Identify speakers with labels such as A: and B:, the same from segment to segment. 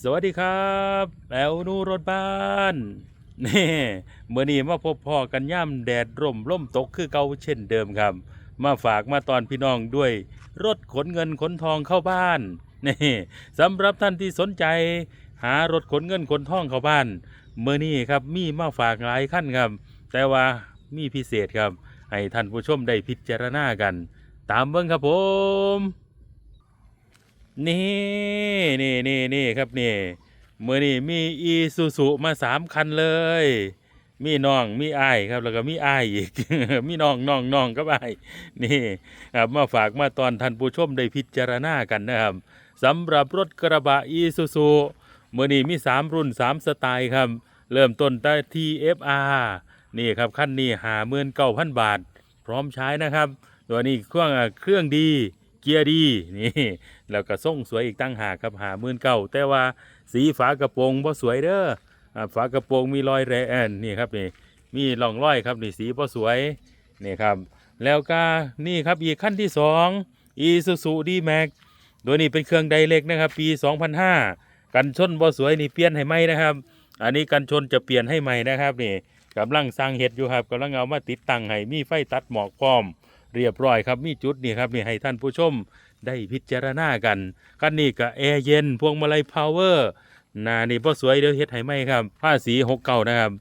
A: สวัสดีครับแอลนูรถบ้านนี่เมื่อนี้มาพบพ่อกันย่ำแดดร่มร่มตกคือเก่าเช่นเดิมครับ มาฝากมาตอนพี่น้องด้วย รถขนเงินขนทองเข้าบ้านนี่สำหรับท่านที่สนใจ หารถขนเงินขนทองเข้าบ้านเมื่อนี้ครับมีมาฝากหลายขั้นครับ แต่ว่ามีพิเศษครับ ให้ท่านผู้ชมได้พิจารณากัน ตามเบิ้งครับผม นี่นี่นี่นี่ครับนี่เมื่อนี้มีอีซูซูมาสามคันเลย มีน้องมีไอ้ครับแล้วก็มีไอ้อีก มีน้องน้องน้องกับอ้นี่ครับมาฝากมาตอนท่านผู้ชมได้พิจารณากันนะครับสำหรับรถกระบะอีซูซูเมื่อนี้มีสามรุ่นสามสไตล์ครับ เริ่มต้นได้ที่ FR นี่ครับขั้นนี้หาเมื่นเก้าพันบาท พร้อมใช้นะครับ ตัวนี้เครื่องเครื่องดีเกียร์ดีนี่แล้วก็ส่งสวยอีกตั้งหากครับหามื่นเก้าแต่ว่าสีฝากระโปรงบ่สวยเด้อฝากระโปรงมีรอยแรแอนนี่ครับนี่มีร่องรอยครับนี่สีบ่สวยนี่ครับแล้วก็นี่ครับอีกขั้นที่2 Isuzu D-Max ตัวนี้เป็นเครื่องไดเล็กนะครับ ปี 2005 กันชนบ่สวยนี่เปลี่ยนให้ใหม่นะครับ อันนี้กันชนจะเปลี่ยนให้ใหม่นะครับนี่กำลังสร้างเห็ดอยู่ครับกำลังเอามาติดตั้งให้มีไฟตัดหมอกพร้อม เรียบร้อยครับมีจุดนี่ครับนี่ให้ท่านผู้ชม ได้พิจารณากันคันนี้ก็แอร์เย็น พวงมาลัยพาวเวอร์นานี่พอสวยเดี๋ยวเฮ็ดให้ไหมครับภาษีหกเก้านะครับ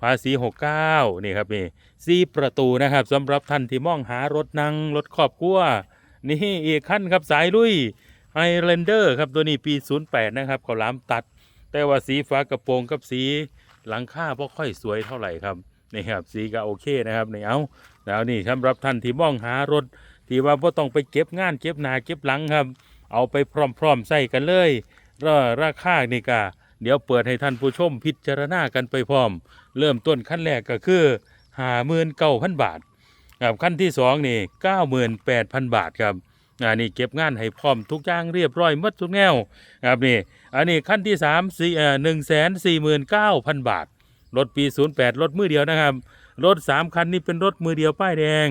A: ภาษีหกเก้านี่ครับนี่ซีประตูนะครับสำหรับท่านที่มองหารถนั่งรถครอบครัวนี่อีกขั้นครับสายลุยไฮแลนเดอร์ครับตัวนี้ปี 08 นะครับเขาล้ามตัด แต่ว่าสีฟ้ากระโปรงกับสีหลังคาบ่ค่อยสวยเท่าไหร่ครับนี่ครับสีก็โอเคนะครับนี่เอาแล้วนี่สำหรับท่านที่มองหารถ ที่ว่าบ่ต้องไปเก็บงานเก็บหนาเก็บหลังครับ เอาไปพร้อมๆใส่กันเลยราราคานี่ก็เดี๋ยวเปิดให้ท่านผู้ชมพิจารณากันไปพร้อม เริ่มต้นขั้นแรกก็คือห้าหมื่นเก้าพันบาทครับขั้นที่สองนี่เก้าหมื่นแปดพันบาทครับอันนี้เก็บงานให้พร้อมทุกอย่างเรียบร้อยหมดทุกแนวครับนี่อันนี้ขั้นที่สามสี่เอ่อหนึ่งแสนสี่หมื่นเก้าพันบาทรถปีศูนย์แปดรถมือเดียวนะครับ รถสามคันนี้เป็นรถมือเดียวป้ายแดง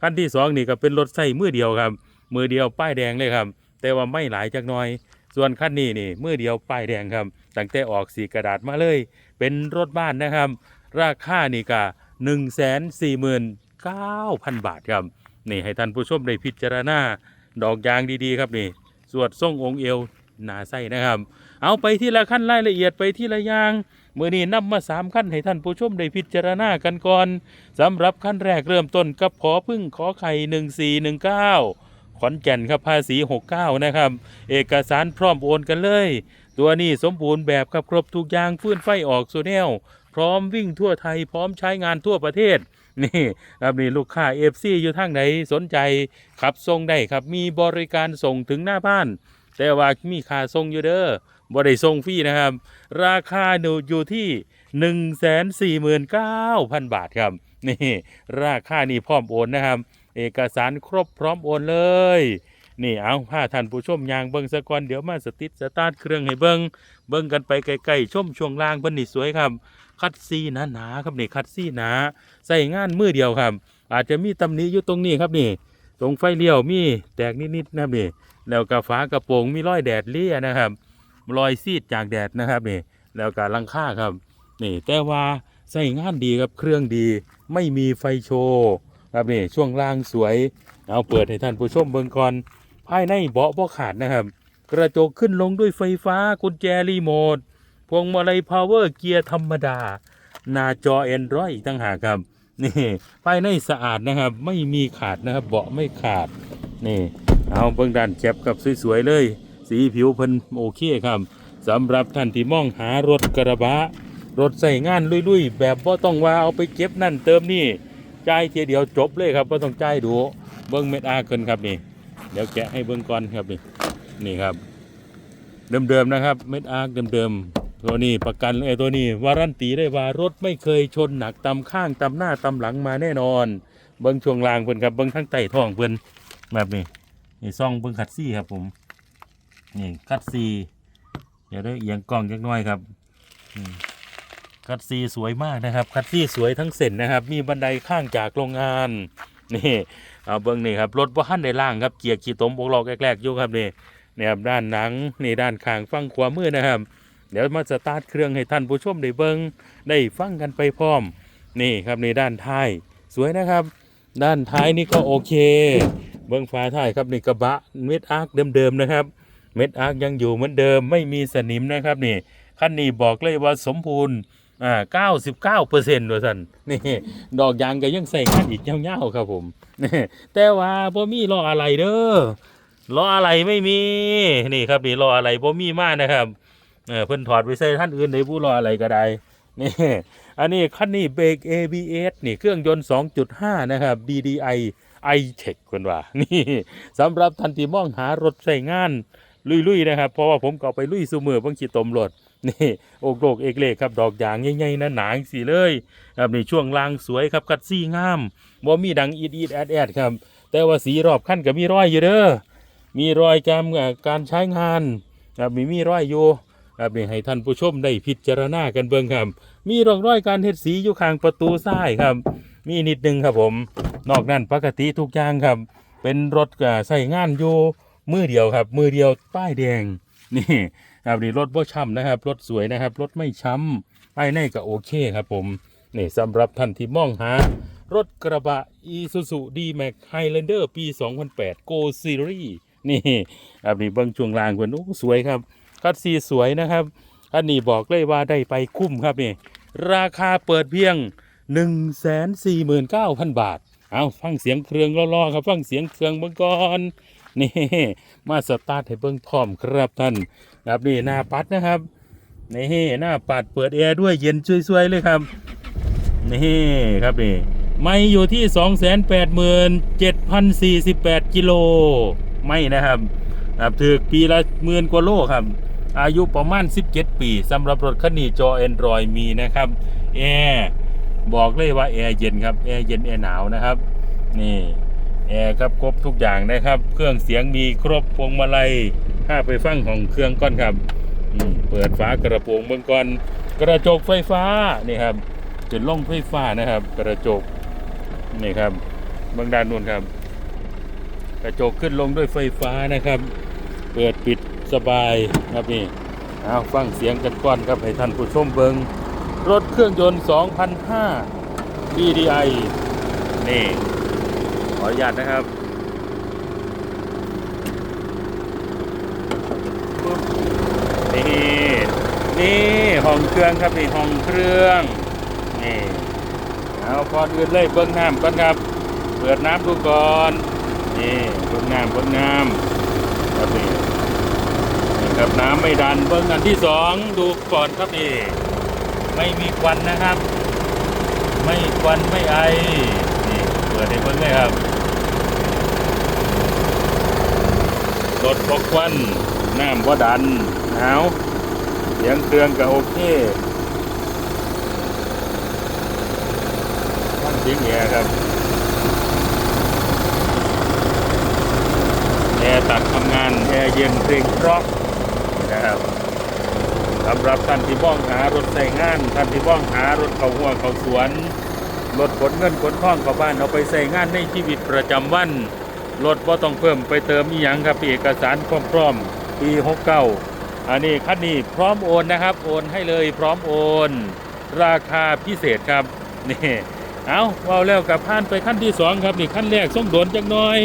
A: คันที่สองนี่ก็เป็นรถใส่มือเดียวครับ มือเดียวป้ายแดงเลยครับ แต่ว่าไม่หลายจักน่อย ส่วนคันนี้นี่มือเดียวป้ายแดงครับตั้งแต่ออกสีกระดาษมาเลย เป็นรถบ้านนะครับ ราคานี่ก็หนึ่งแสนสี่หมื่นเก้าพันบาทครับนี่ให้ท่านผู้ชมได้พิจารณาดอกยางดีๆ ครับนี่ สวดทรงองค์เอว นาไส้นะครับ เอาไปที่ละขั้นรายละเอียดไปที่ละอย่างเมื่อนี้นำมาสามขั้นให้ท่านผู้ชมได้พิจารณากันก่อนสำหรับขั้นแรกเริ่มต้นกับขอพึ่งขอไข่1419ขอนแก่นครับภาษี 69 นะครับ เอกสารพร้อมโอนกันเลย ตัวนี้สมบูรณ์แบบครับครบทุกอย่างฟื้นไฟออกโซเนลพร้อมวิ่งทั่วไทยพร้อมใช้งานทั่วประเทศ นี่ครับนี่ลูกค้าเอฟซีอยู่ทางไหนสนใจขับส่งได้ครับมีบริการส่งถึงหน้าบ้าน แต่ว่ามีค่าส่งอยู่เด้อบ่ได้ส่งฟรีนะครับ ราคาอยู่ที่ 149,000 บาทครับ นี่ ราคานี่พร้อมโอนนะครับ เอกสารครบพร้อมโอนเลย นี่เอาผ้าท่านผู้ชมยางเบิ้งสะก่อนเดี๋ยวมาสติสตาร์ทเครื่องให้เบิ้งเบิ้งกันไปไกลๆชมช่วงล่างเพิ่นนี่สวยครับ คัดซีหนาๆครับนี่คัดซีหนาใส่งานมือเดียวครับ อาจจะมีตำหนิอยู่ตรงนี้ครับนี่ ตรงไฟเลี้ยวมีแตกนิดๆนะครับนี่แล้วก็ฝากระโปรงมีรอยแดดเลี่ยนะครับรอยซีดจากแดดนะครับนี่แล้วก็ลังค่าครับนี่แต่ว่าใส่งานดีครับเครื่องดีไม่มีไฟโชว์ครับนี่ช่วงล่างสวยเอาเปิดให้ท่านผู้ชมเบิ่งก่อนภายในเบาะบ่ขาดนะครับ กระจกขึ้นลงด้วยไฟฟ้ากุญแจรีโมทพวงมาลัยพาวเวอร์เกียร์ธรรมดาหน้าจอแอนดรอยอีกต่างหากครับ นี่ภายในสะอาดนะครับ ไม่มีขาดนะครับ เบาะไม่ขาด นี่ เอาเบิ่งด้านแจ็บกับสวยๆเลย สีผิวเพิ่นโอเคครับสำหรับท่านที่มองหารถกระบะ รถใส่งานลุยๆ แบบบ่าต้องว่าเอาไปเก็บนั่นเติมนี่จ่ายเทียเดียวจบเลยครับบ่ต้องจ่ายดูเบิ่งเม็ดอาเกินครับนี่ เดี๋ยวแกะให้เบิ่งก่อนครับนี่นี่ครับ เดิมๆนะครับ เม็ดอาร์เดิมๆ ตัวนี้ประกันไอ้ตัวนี้วารันตีได้ว่ารถไม่เคยชนหนักตำข้างตำหน้าตำหลังมาแน่นอน เบิ่งช่วงล่างเพิ่นครับเบิ่งทั้งใต้ท้องเพิ่นแบบนี้นี่ซ่องเบิ่งคัดซี่ครับผมนี่คัดซี่เดี๋ยวได้เอียงกล้องจักหน่อยครับคัดซี่สวยมากนะครับ คัดซี่สวยทั้งเส้นนะครับ มีบันไดข้างจากโรงงานนี่เอาเบิ่งนี่ครับรถบ่ทันได้ล่างครับเกียร์ขี้ตมบกลอกแรกๆอยู่ครับนี่นี่ครับด้านหนังนี่ด้านข้างฝั่งขวามือนะครับ เดี๋ยวมาสตาร์ทเครื่องให้ท่านผู้ชมได้เบิงได้ฟังกันไปพร้อม นี่ครับในด้านท้าย สวยนะครับ ด้านท้ายนี่ก็โอเค เบื้งฟ้าท้ายครับนี่กระบะเม็ดอาร์คเดิมๆนะครับ เม็ดอาร์คยังอยู่เหมือนเดิมไม่มีสนิมนะครับนี่คันนี้บอกเลยว่าสมบูรณ์อ่า99เก้าเปอร์เซ็นต์ด้วยสันนี่ดอกยางก็ยังใส่กันอีกยาวๆครับผมนี่แต่ว่าบ่มีล้ออะไรเด้อล้ออะไรไม่มีนี่ครับนี่ล้ออะไรบ่มีมากนะครับ เออเพิ่นถอดไปใส่ท่านอื่นในผู้ล้ออะไรก็ได้นี่อันนี้คันนี้เบรก ABS นี่เครื่องยนต์ 2.5 นะครับ DDI i-Tech คนว่า นี่สำหรับทันที่มองหารถใช้งาน ลุย ๆ นะครับ เพราะว่าผมก็เอไปลุยซูมือเพิ่งขีดตมรถนี่โอกโลกเอกเลกครับดอกยางใหญ่ๆนะหนาสีเลยครับนี่ช่วงล่างสวยครับกัดซี่งามบ่มีดังอีดอีดแอดแอดครับ แต่ว่าสีรอบขั้นก็มีรอยอยู่เด้อมีรอยการการใช้งานครับมีมีรอยอยู่ ครับนี่ให้ท่านผู้ชมได้พิจารณากันเบิ่งครับ มีร่องรอยการเฮ็ดสีอยู่ข้างประตูซ้ายครับ มีนิดนึงครับผม นอกนั้นปกติทุกอย่างครับ เป็นรถก็ใส่งานอยู่มือเดียวครับ มือเดียวป้ายแดงนี่ครับนี่รถบ่ช้ำนะครับ รถสวยนะครับ รถไม่ช้ำป้ายในก็โอเคครับผมนี่สำหรับท่านที่มองหารถกระบะ Isuzu D-Max Highlander ปี 2008 Go Series นี่ครับนี่เบิ้งช่วงล่างเพิ่นโอ้สวยครับ คัดซีสวยนะครับ อันนี้บอกเลยว่าได้ไปคุ้มครับนี่ ราคาเปิดเพียง 149,000 บาท เอาฟังเสียงเครื่องล่อๆครับ ฟังเสียงเครื่องเบิ่งก่อนนี่มาสตาร์ทให้เบิ่งพร้อมครับท่านครับนี่หน้าปัดนะครับนี่หน้าปัดเปิดแอร์ด้วยเย็นช่วยๆเลยครับนี่ครับนี่ไม่อยู่ที่ 287,048 กิโล ไม่นะครับครับถือปีละหมื่นกว่าโลครับ อายุประมาณ 17 ปีสำหรับรถคันนี้จอ Android มีนะครับแอร์บอกเลยว่าแอร์เย็นครับแอร์เย็นแอร์หนาวนะครับ นี่แอร์ครับครบทุกอย่างนะครับ เครื่องเสียงมีครบพวงมาลัยถ้าไปฟังของเครื่องก่อนครับเปิดฝากระโปรงเบื้องก่อนกระจกไฟฟ้านี่ครับจุดล่องไฟฟ้านะครับ กระจกนี่ครับเบื้องด้านนู้นครับ กระจกขึ้นลงด้วยไฟฟ้านะครับ เปิดปิด สบายครับนี่เอาฟังเสียงกันก่อนครับให้ท่านผู้ชมเบิงรถเครื่องยนต์ 2005 DDI นี่ ขออนุญาตนะครับนี่นี่ห้องเครื่องครับนี่ห้องเครื่องนี่เอาก่อนอื่นเลยเบิ้งน้ำก่อนครับ เปิดน้ำดูก่อนนี่เบิ้งน้ำเบิ้งน้ำครับนี่ ครับน้ำไม่ดันเบิ้งอันที่สองดูก่อนครับนี่ไม่มีควันนะครับ ไม่ควันไม่ไอนี่เปิดให้เบิ้งเลยครับรถบกควันน้ำก็ดันหนาวเสียงเครื่องก็โอเคฟังเสียงแอร์ครับแอร์ตัดทำงานแอร์เย็นเพลงเพราะ นะครับสำหรับท่านที่บ้องหารถใส่งาน ท่านที่บ้องหารถเขาหัวเขาสวนรถขนเงินขนทองเข้าบ้านเอาไปใส่งานในชีวิตประจำวันรถบ่ต้องเพิ่มไปเติมอีหยังครับเอกสารพร้อมๆปี69อันนี้คันนี้พร้อมโอนนะครับ โอนให้เลยพร้อมโอน ราคาพิเศษครับนี่เอาเว่าแล้วกับผ่านไปขั้นที่สองครับนี่ขั้นแรกส่งโดนจักน่อย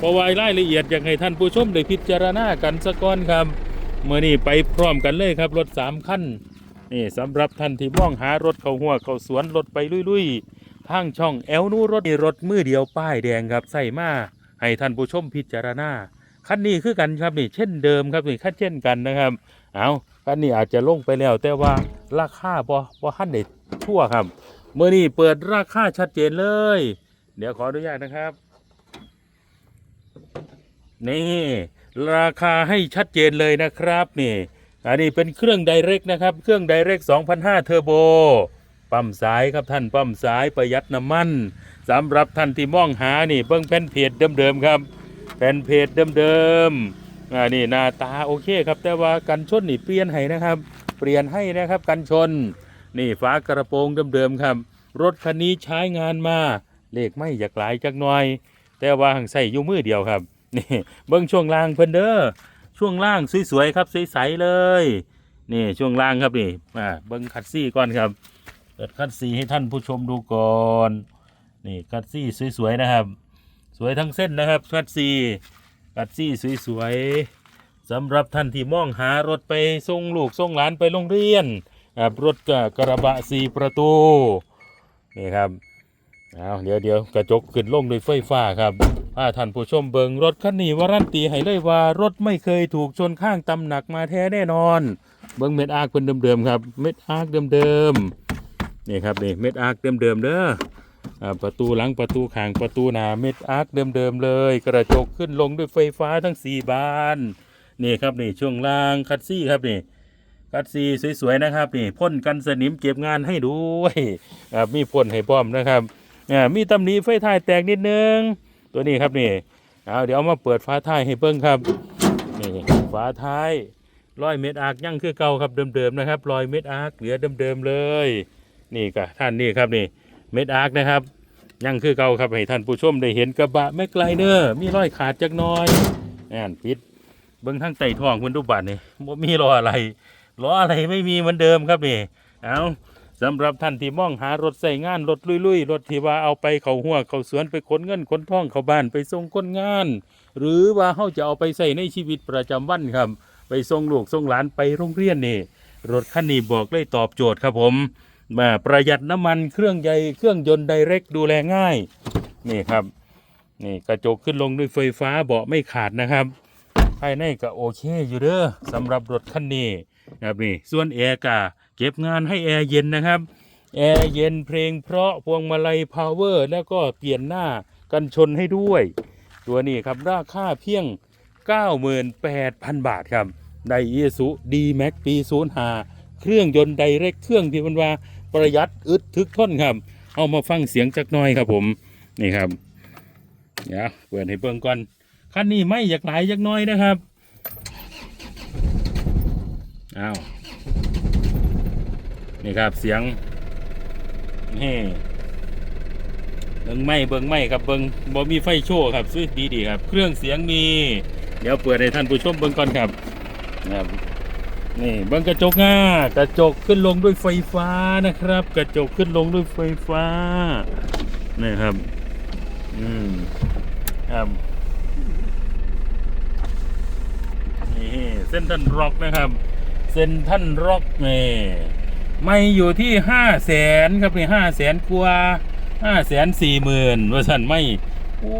A: พระว่ารายละเอียดอยากให้ท่านผู้ชมได้พิจารณากันสักก้อนครับ เมื่อนี้ไปพร้อมกันเลยครับ รถสามขั้นนี่สำหรับท่านที่มองหารถเขาหัวเขาสวนรถไปลุยๆทางช่องแอลนูรถนี่รถมือเดียวป้ายแดงครับใส่มาให้ท่านผู้ชมพิจารณาคันนี้คือกันครับนี่เช่นเดิมครับนี่คันเช่นกันนะครับเอาคันนี้อาจจะลงไปแล้ว แต่ว่าราคาบ่บ่ทันได้ทั่วครับเมื่อนี้เปิดราคาชัดเจนเลย เดี๋ยวขออนุญาตนะครับ นี่ ราคาให้ชัดเจนเลยนะครับนี่อันนี้เป็นเครื่องไดเรกนะครับ เครื่องไดเรก2005เทอร์โบปั๊มสายครับท่านปั๊มสายประหยัดน้ำมันสำหรับท่านที่มองหานี่เบิ้งแผ่นเพจเดิมๆครับแผ่นเพจเดิมๆอ่านี่หน้าตาโอเคครับ แต่ว่ากันชนนี่เปลี่ยนให้นะครับ เปลี่ยนให้นะครับกันชน นี่ฝากระโปรงเดิมๆครับ รถคันนี้ใช้งานมาเลขไม่อยากหลายจักหน่อย แต่ว่าหังใส่ยู่มือเดียวครับ นี่เบิ้งช่วงล่างเพิ่นเด้อช่วงล่างสวยๆครับใสๆเลยนี่ช่วงล่างครับนี่อ่าเบิ้งคัดซี่ก่อนครับเปิดคัดซี่ให้ท่านผู้ชมดูก่อนนี่คัดซี่สวยๆนะครับ สวยทั้งเส้นนะครับคัดซี่คัดซี่สวยๆสำหรับท่านที่มองหารถไปส่งลูกส่งหลานไปโรงเรียนครับรถกกระบะสี่ประตูนี่ครับเอาเดี๋ยวเดี๋ยวกระจกขึ้นลงด้วยไฟฟ้าครับ ถ้าท่านผู้ชมเบิงรถคันนี้วารันตีให้เลยว่ารถไม่เคยถูกชนข้างตำหนักมาแท้แน่นอน เบิ้งเม็ดอาร์คเป็นเดิมๆครับ เม็ดอาร์คเดิมๆนี่ครับนี่เม็ดอาร์คเดิมๆเด้อประตูหลังประตูขางประตูหน้าเม็ดอาร์คเดิมๆเลย กระจกขึ้นลงด้วยไฟฟ้าทั้งสี่บานนี่ครับนี่ช่วงล่างคัดซี่ครับนี่คัดซี่สวยๆนะครับนี่พ่นกันสนิมเก็บงานให้ด้วยมีพ่นให้พร้อมนะครับมีตำหนิไฟท้ายแตกนิดนึง ตัวนี้ครับนี่เอาเดี๋ยวมาเปิดฝาท้ายให้เบิ้งครับนี่ฝาท้ายร้อยเม็ดอาร์คยังคือเก่าครับเดิมๆนะครับร้อยเม็ดอาร์คเหลือเดิมๆเลย นี่ก็ท่านนี่ครับนี่เม็ดอาร์คนะครับยังคือเก่าครับให้ท่านผู้ชมได้เห็นกระบะแมกไลเนอร์มีรอยขาดจักน้อยอ่านปิดเบิ้งทั้งไต่ท้องคุณทุกบัตรนี่มีล้ออะไรล้ออะไรไม่มีเหมือนเดิมครับนี่เอา สำหรับท่านที่มองหารถใส่งาน รถลุยๆ รถที่ว่าเอาไปเขาหัวเขาสวนไปขนเงินขนทองเขาบ้านไปส่งคนงาน หรือว่าเขาจะเอาไปใส่ในชีวิตประจำวันครับ ไปส่งลูกส่งหลานไปโรงเรียนนี่ รถคันนี้บอกเลยตอบโจทย์ครับผมมาประหยัดน้ำมันเครื่องใยเครื่องยนต์ไดเรกดูแลง่าย นี่ครับนี่กระจกขึ้นลงด้วยไฟฟ้าเบาะไม่ขาดนะครับ ภายในก็โอเคอยู่เด้อสำหรับรถคันนี้นะครับนี่ส่วนแอร์ก็เก็บงานให้แอร์เย็นนะครับ แอร์เย็นเพลงเพราะพวงมาลัยพาวเวอร์ แล้วก็เปลี่ยนหน้ากันชนให้ด้วย ตัวนี้ครับราคาเพียง 98,000 บาทครับในอีสุดีแม็กปี05เครื่องยนต์ไดเรกเครื่องที่มันว่าประหยัดอึดทึกทนครับ เอามาฟังเสียงจักน่อยครับผม นี่ครับ เดี๋ยวเปิดให้เบิ่งก่อนคันนี้ไม่อยากหลายจักน้อยนะครับอ้าว นี่ครับเสียงนี่เบิ่งไม่เบิ่งไม่ครับเบิ่งบ่มีไฟโชว์ครับซื้อดีดีครับ เครื่องเสียงมี เดี๋ยวเปิดให้ท่านผู้ชมเบิ่งก่อนครับนะครับนี่เบิ่งกระจกง่ากระจกขึ้นลงด้วยไฟฟ้านะครับ กระจกขึ้นลงด้วยไฟฟ้านี่ครับ อืมครับนี่เส้นทันร็อกนะครับ เส้นทันร็อกนี่ ไม่อยู่ที่ห้าแสนครับนี่ห้าแสนกว่าห้าแสนสี่หมื่นว่าสันไม่ โอ้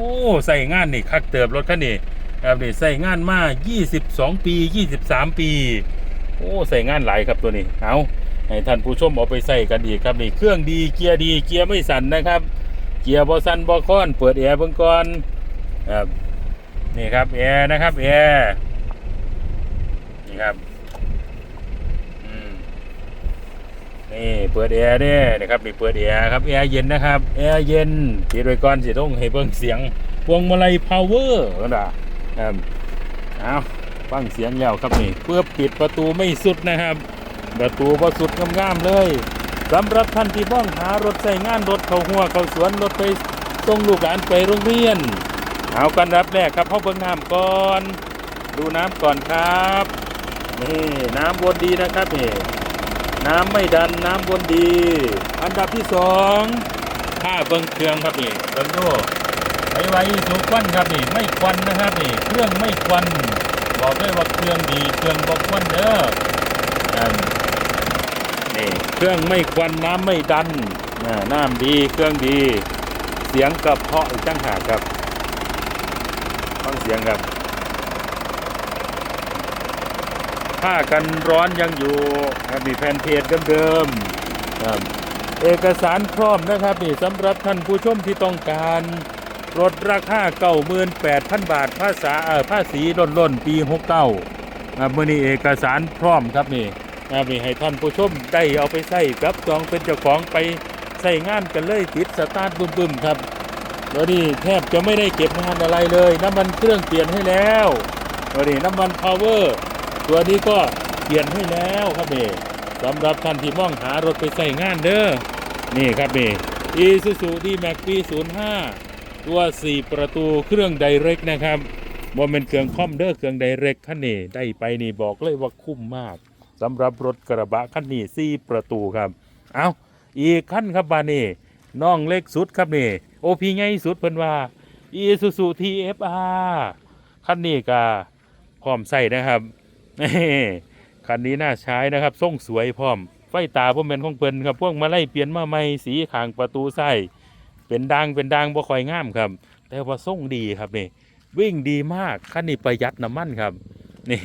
A: ใส่งานนี่คักเติบรถคันนี้ครับนี่ใส่งานมา 22 ปี 23 ปี โอ้ใส่งานหลายครับตัวนี้เอาให้ท่านผู้ชมเอาไปใส่กันอีกครับนี่เครื่องดีเกียร์ดีเกียร์ไม่สั่นนะครับ เกียร์บอสันบอคอน เปิดแอร์เบิ่งก่อนครับนี่ครับแอร์นะครับแอร์นี่ครับอืม นี่เปิดแอร์เด้นะครับนี่เปิดแอร์ครับแอร์เย็นนะครับแอร์เย็นปิดไว้ก่อนสิต้องให้เบิ่งเสียงพวงมาลัยพาวเวอร์นะครับเอาฟังเสียงแล้วครับนี่เพื่อปิดประตูไม่สุดนะครับ ประตูพอสุดงามๆเลยสำหรับท่านที่มองหารถใส่งานรถเขาหัวเขาสวนรถไปส่งลูกหลานไปโรงเรียน เอากันรับแรกครับพ่อเบิ่งน้ำก่อน ดูน้ำก่อนครับนี่น้ำวนดีนะครับนี่ น้ำไม่ดันน้ำวนดี อันดับที่สองผ้าเบิ่งเครื่องครับนี่เบิ่งดูไว้ไว้สุควันครับนี่ไม่ควันนะครับนี่เครื่องไม่ควันบอกเลยว่าเครื่องดีเครื่องบอกควันเด้อนั่นนี่เครื่องไม่ควันน้ำไม่ดันอ่าน้ำดีเครื่องดี เสียงกระเพาะอีกตั้งหากครับฟังเสียงครับ ผ้ากันร้อนยังอยู่ครับมีแผ่นเพจเดิมๆครับเอกสารพร้อมนะครับนี่สำหรับท่านผู้ชมที่ต้องการรถราคาเก้าหมื่นแปดพันบาทภาษาเอ่อภาษีล่นล่นๆปีหกเก้าครับมื่อนี้เอกสารพร้อมครับนี่ครับนี่ให้ท่านผู้ชมได้เอาไปใส่กับจองเป็นเจ้าของไปใส่งานกันเลยติดสตาร์ทบึ้มๆครับแล้วนี่แทบจะไม่ได้เก็บงานอะไรเลย น้ำมันเครื่องเปลี่ยนให้แล้วแล้วนี่น้ำมันพาวเวอร์ ตัวนี้ก็เปลี่ยนให้แล้วครับนี่สำหรับท่านที่มองหารถไปใส่งานเด้อนี่ครับนี่ Isuzu D-Max ปี05 ตัว 4 ประตูเครื่องไดเรกนะครับบ่เป็นเครื่องคอมเดอร์เครื่องไดเรกคันนี้ได้ไปนี่บอกเลยว่าคุ้มมากสำหรับรถกระบะคันนี้สี่ประตูครับ เอาอีกคันครับบานี่น้องเล็กสุดครับนี่โอพีไงสุดเพิ่นว่า Isuzu TFR คันนี้ก็พร้อมใส่นะครับ คันนี้น่าใช้นะครับทรงสวยพร้อม ไฟตาพ่อแม่นของเพิ่นครับ พวกมาไล่เปลี่ยนมาใหม่สีขางประตูใส่เป็นดังเป็นดังบ่ค่อยงามครับ แต่ว่าทรงดีครับนี่ วิ่งดีมากคันนี้ประหยัดน้ำมันครับนี่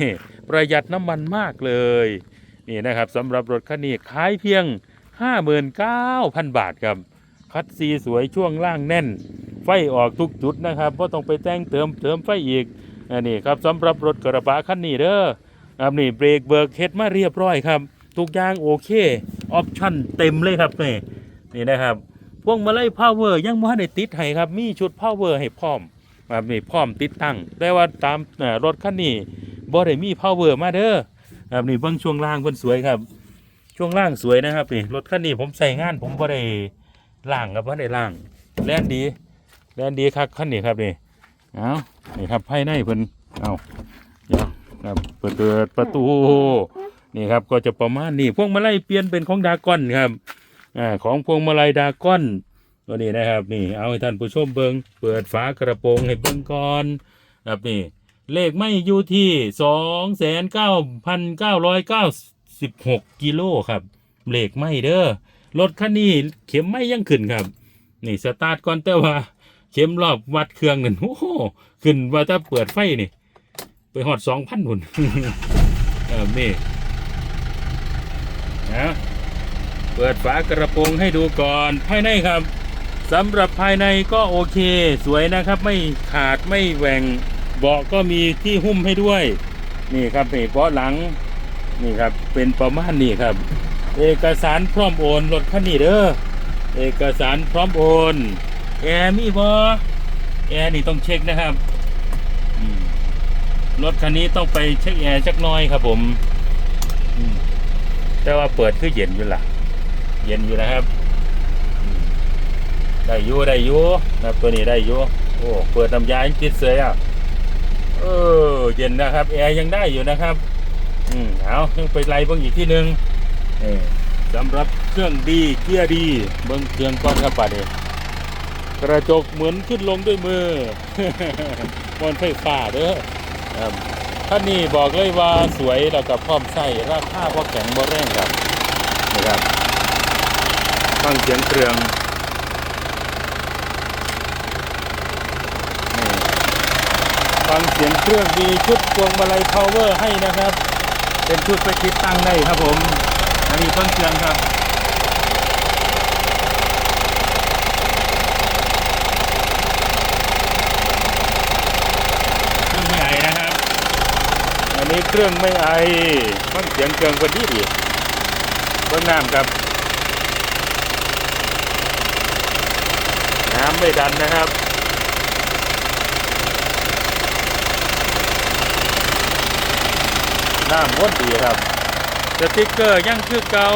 A: ประหยัดน้ำมันมากเลยนี่นะครับสำหรับรถคันนี้ขายเพียง 59,000 บาทครับ คัดซีสวยช่วงล่างแน่น ไฟออกทุกจุดนะครับเพราะต้องไปแต่งเติมเติมไฟอีกอันนี้ครับสำหรับรถกระบะคันนี้เด้อ ครับนี่เบรกเบิกเฮ็ดมาเรียบร้อยครับ ทุกอย่างโอเคออปชั่นเต็มเลยครับนี่นี่นะครับ พวงมาลัยพาวเวอร์ยังไม่ได้ติดให้ครับมีชุดพาวเวอร์ให้พร้อมแบบนี้พร้อมติดตั้งแต่ว่าตามรถคันนี้บ่ได้มีพาวเวอร์มาเด้อแบบนี้เบิ่งช่วงล่างเพิ่นสวยครับ ช่วงล่างสวยนะครับนี่รถคันนี้ผมใส่งานผมบ่ได้ล่างครับบ่ได้ล่างแล่นดีแล่นดีครับคันนี้ครับนี่เอานี่ครับภายในเพิ่นเอาเดี๋ยว ครับเปิดเปิดประตูนี่ครับก็จะประมาณนี้พวงมาลัยเปลี่ยนเป็นของดาก้อนครับอ่าของพวงมาลัยดาก้อนตัวนี้นะครับ นี่เอาให้ท่านผู้ชมเบิงเปิดฝากระโปรงให้เบิงก่อนครับนี่เลขไม่อยู่ที่สองแสนเก้าพันเก้าร้อยเก้าสิบหกกิโลครับเลขไม่เด้อรถคันนี้เข็มไม่ยังขึ้นครับ นี่สตาร์ทก่อนแต่ว่า เข็มรอบวัดเครื่องนั่นโอ้โหขึ้นว่าถ้าเปิดไฟนี่ ไปหอดสองพันหุ่นเออนี่นะเปิดฝากระโปรงให้ดูก่อนภายในครับสำหรับภายในก็โอเค สวยนะครับ ไม่ขาดไม่แหว่งเบาะก็มีที่หุ้มให้ด้วย นี่ครับนี่เบาะหลังนี่ครับเป็นประมาณนี้ครับ เอกสารพร้อมโอนรถคันนี้เด้อเอกสารพร้อมโอนแอร์มีบ่แอร์นี่ต้องเช็คนะครับ รถคันนี้ต้องไปเช็คแอร์สักน้อยครับผมแต่ว่าเปิดคือเย็นอยู่ล่ะ เย็นอยู่นะครับ ได้ยูได้ยูนะครับตัวนี้ได้ยูโอ้เปิดน้ำยายคิดเสยอะเออเย็นนะครับ แอร์ยังได้อยู่นะครับ อืมเอายังไปไล่เบิ่งอีกที่หนึ่งเออสำหรับเครื่องดีเกียร์ดี เบิ่งเครื่องก่อนครับป่าเดกระจกเหมือนขึ้นลงด้วยมือบนไฟฟ้าเด้อ ครับท่านนี้บอกเลยว่าสวยแล้วกับพร้อมใส่ราคาพอแข็งบ่แรงครับนะครับฟังเสียงเครื่องนี่ฟังเสียงเครื่องมีชุดพวงมาลัยพาวเวอร์ให้นะครับ เป็นชุดไปติดตั้งได้ครับผมอันนี้ฟังเสียงครับ เครื่องไม่ไอนะครับ อันนี้เครื่องไม่ไอฟังเสียงเครื่องคนดีดีเบื้องน้ำครับ น้ำไม่ดันนะครับน้ำวนดีครับ สติกเกอร์ยังคือเก่า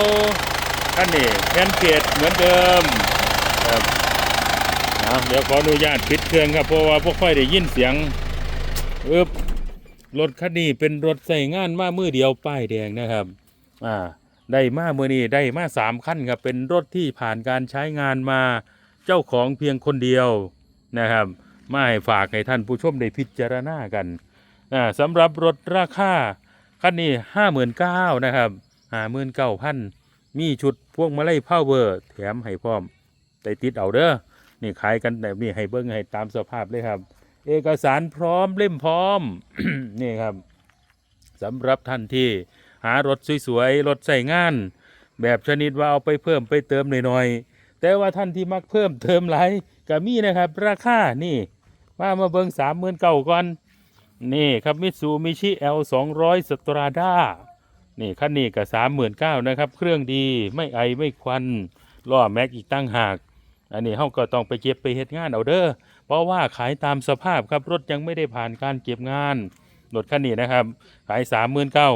A: อันนี้แผ่นเกตเหมือนเดิมครับเอาเดี๋ยวขออนุญาตปิดเครื่องครับเพราะว่าพวกค่อยได้ยินเสียงอึบ รถคันนี้เป็นรถใส่งานมามือเดียวป้ายแดงนะครับ อ่า ได้มาเมื่อนี้ได้มาสามขั้นครับเป็นรถที่ผ่านการใช้งานมาเจ้าของเพียงคนเดียวนะครับ มาให้ฝากให้ท่านผู้ชมได้พิจารณากันอ่าสำหรับรถราคาคันนี้ห้าหมื่นเก้านะครับห้าหมื่นเก้าพันมีชุดพวกมาไล่พาวเวอร์แถมให้พร้อมได้ติดเอาเด้อนี่ขายกันแบบนี้ให้เบิ้งให้ตามสภาพเลยครับ เอกสารพร้อมเล่มพร้อมนี่ครับสำหรับท่านที่หารถสวยๆรถใส่งาน แบบชนิดว่าเอาไปเพิ่มไปเติมหน่อยๆแต่ว่าท่านที่มักเพิ่มเติมหลายก็มีนะครับ ราคานี่มามาเบิ้งสามหมื่นเก้าก่อนนี่ครับมิตซูมิชิ L 2 0 0สตราด้านี่คันนี้ก็สามหมื่นเก้านะครับ เครื่องดีไม่ไอไม่ควันล้อแม็กอีกตั้งหาก อันนี้เขาก็ต้องไปเก็บไปเฮ็ดงานเอาเด้อเพราะว่าขายตามสภาพครับรถยังไม่ได้ผ่านการเก็บงานรถคันนี้นะครับ ขายสามหมื่นเก้า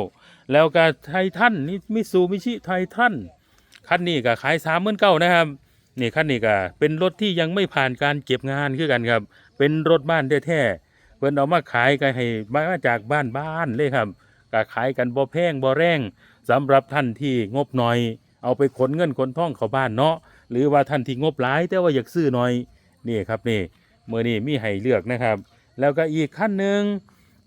A: แล้วก็ไททันนี่มิซูมิชิไททันคันนี้ก็ขายสามหมื่นเก้านะครับนี่คันนี้ก็เป็นรถที่ยังไม่ผ่านการเก็บงานคือกันครับ เป็นรถบ้านแท้ๆเพิ่นเอามาขายกันให้มาจากบ้านบ้านๆเลยครับก็ขายกันบ่แพงบ่แรงสำหรับท่านที่งบน้อย เอาไปขนเงินขนท่องเข้าบ้านเนาะ หรือว่าท่านที่งบหลายแต่ว่าอยากซื้อหน่อยนี่ครับนี่เมื่อนี้มีให้เลือกนะครับ แล้วก็อีกขั้นหนึ่ง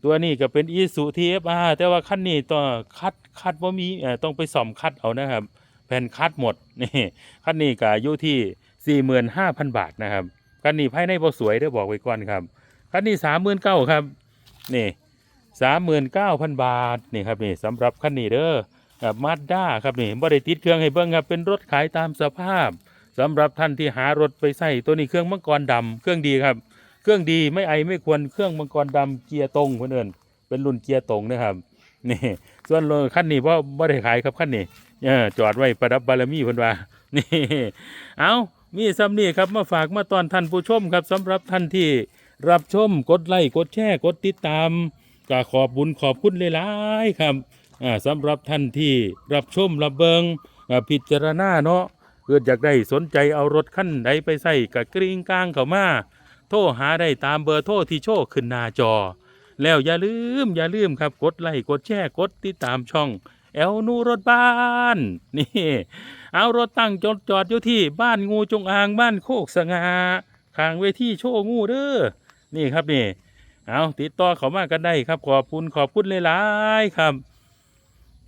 A: ตัวนี้ก็เป็น i s u TFR แต่ว่าขั้นนี้ต้องคัดคัดว่ามีต้องไปซ่อมคัดเอานะครับ แผ่นคัดหมดนี่ขั้นนี้ก็อยู่ที่45,000บาทนะครับขั้นนี้ภายในบ่สวยได้บอกไว้ก่อนครับขั้นนี้39,000ครับนี่39,000บาทนี่ครับนี่สำหรับคันนี้เด้อมาด้าครับนี่บ่ได้ติดเครื่องให้เบิ่งครับเป็นรถขายตามสภาพ สำหรับท่านที่หารถไปใส่ตัวนี้เครื่องมังกรดำเครื่องดีครับ เครื่องดีไม่ไอไม่ควรเครื่องมังกรดำเกียร์ตรงเพื่อนเอิ้นเป็นรุ่นเกียร์ตรงนะครับนี่ส่วนรถคันนี้เพราะบ่ได้ขายครับคันนี้เออจอดไว้ประดับบารมีเพิ่นว่านี่เอามีซ้ำนี่ครับมาฝากมาตอนท่านผู้ชมครับสำหรับท่านที่รับชมกดไลค์กดแชร์กดติดตามก็ขอบบุญขอบคุณหลายๆครับอ่าสำหรับท่านที่รับชมรับเบิงพิจารณาเนาะ เกิดอยากได้สนใจเอารถคันใดไปใส่กับกริ้งกลางเขามา โทรหาได้ตามเบอร์โทรที่โชว์ขึ้นหน้าจอ แล้วอย่าลืมอย่าลืมครับกดไลค์กดแชร์กดติดตามช่องแอลนูรถบ้านนี่เอารถตั้งจอดจอดอยู่ที่บ้านงูจงอางบ้านโคกสงาข้างเวทีโชว์งูเด้อนี่ครับนี่เอาติดต่อเขามากันได้ครับขอบคุณขอบคุณหลายๆครับ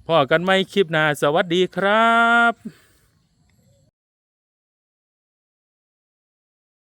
A: พ่อกันไหมคลิปหน้าสวัสดีครับ